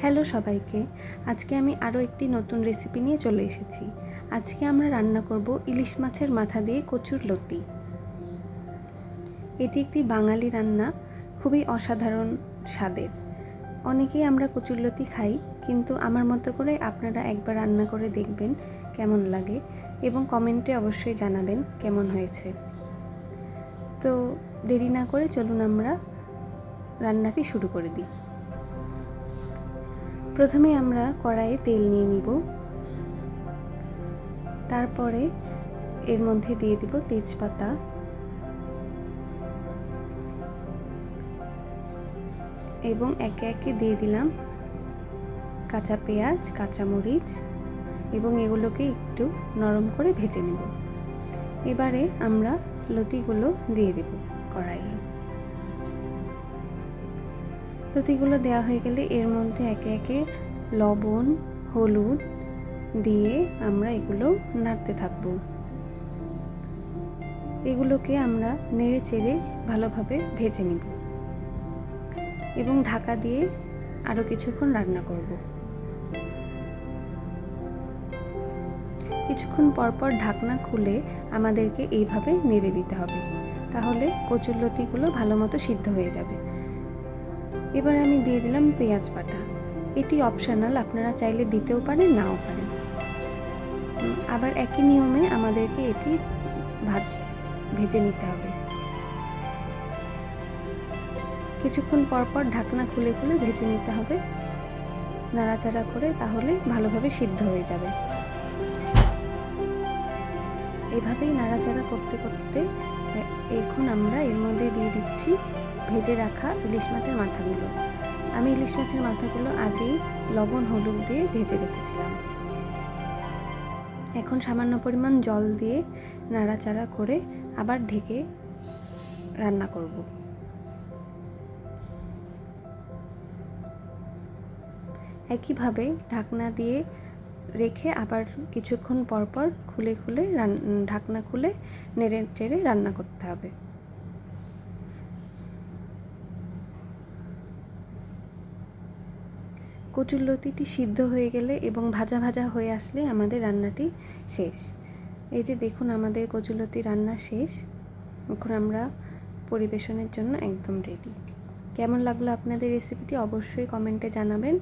Hello সবাইকে, আজকে আমি আরও একটি নতুন রেসিপি নিয়ে চলে এসেছি। আজকে আমরা রান্না করব ইলিশ মাছের মাথা দিয়ে কচুর লতি। এটি একটি বাঙালি রান্না, খুবই অসাধারণ স্বাদের। অনেকেই আমরা কচুর লতি খাই, কিন্তু আমার মতো করে আপনারা একবার রান্না করে দেখবেন কেমন লাগে এবং কমেন্টে অবশ্যই জানাবেন কেমন হয়েছে। তো দেরি না করে চলুন আমরা রান্নাটি শুরু করে দিই। প্রথমে আমরা কড়াইয়ে তেল নিয়ে নিব। তারপরে এর মধ্যে দিয়ে দিব তেজপাতা। এবং একে একে দিয়ে দিলাম কাঁচা পেঁয়াজ, কাঁচামরিচ এবং এগুলোকে একটু নরম করে ভেজে নেব। এবারে আমরা লতিগুলো দিয়ে দেব কড়াইয়ে। লতিগুলো দেওয়া হয়ে গেলে এর মধ্যে একে একে লবণ, হলুদ দিয়ে আমরা এগুলো নাড়তে থাকব। এগুলোকে আমরা নেড়ে চেড়ে ভালোভাবে ভেজে নিব এবং ঢাকা দিয়ে আরও কিছুক্ষণ রান্না করব। কিছুক্ষণ পরপর ঢাকনা খুলে আমাদেরকে এইভাবে নেড়ে দিতে হবে, তাহলে কচুর লতিগুলো ভালো মতো সিদ্ধ হয়ে যাবে। এবার আমি দিয়ে দিলাম পেঁয়াজ বাটা। এটি অপশনাল আপনারা চাইলে দিতেও পারেন, নাও পারেন। আবার একই নিয়মে আমাদেরকে এটি ভাজ, ভেজে নিতে হবে। কিছুক্ষণ পর পর ঢাকনা খুলে খুলে ভেজে নিতে হবে। নাড়াচাড়া করে তাহলে ভালোভাবে সিদ্ধ হয়ে যাবে। এভাবেই নাড়াচাড়া করতে করতে এখন আমরা এর মধ্যে দিয়ে দিচ্ছি ভেজে রাখা ইলিশ মাছের মাথাগুলো। আমি ইলিশ মাছের মাথাগুলো আগেই লবণ, হলুদ দিয়ে ভেজে রেখেছিলাম। এখন সামান্য পরিমাণ জল দিয়ে নাড়াচাড়া করে আবার ঢেকে রান্না করব। একইভাবে ঢাকনা দিয়ে রেখে আবার কিছুক্ষণ পরপর খুলে খুলে ঢাকনা খুলে নেড়ে চেড়ে রান্না করতে হবে। কচুরলতিটি সিদ্ধ হয়ে গেলে এবং ভাজা ভাজা হয়ে আসলে আমাদের রান্নাটি শেষ। এই যে দেখুন আমাদের কচুরলতি রান্না শেষ। এখন আমরা পরিবেশনের জন্য একদম রেডি কেমন লাগল আপনাদের রেসিপিটি অবশ্যই কমেন্টে জানাবেন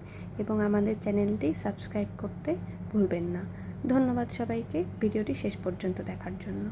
এবং আমাদের চ্যানেলটি সাবস্ক্রাইব করতে ভুলবেন না। ধন্যবাদ সবাইকে। ভিডিওটি শেষ পর্যন্ত দেখার জন্য।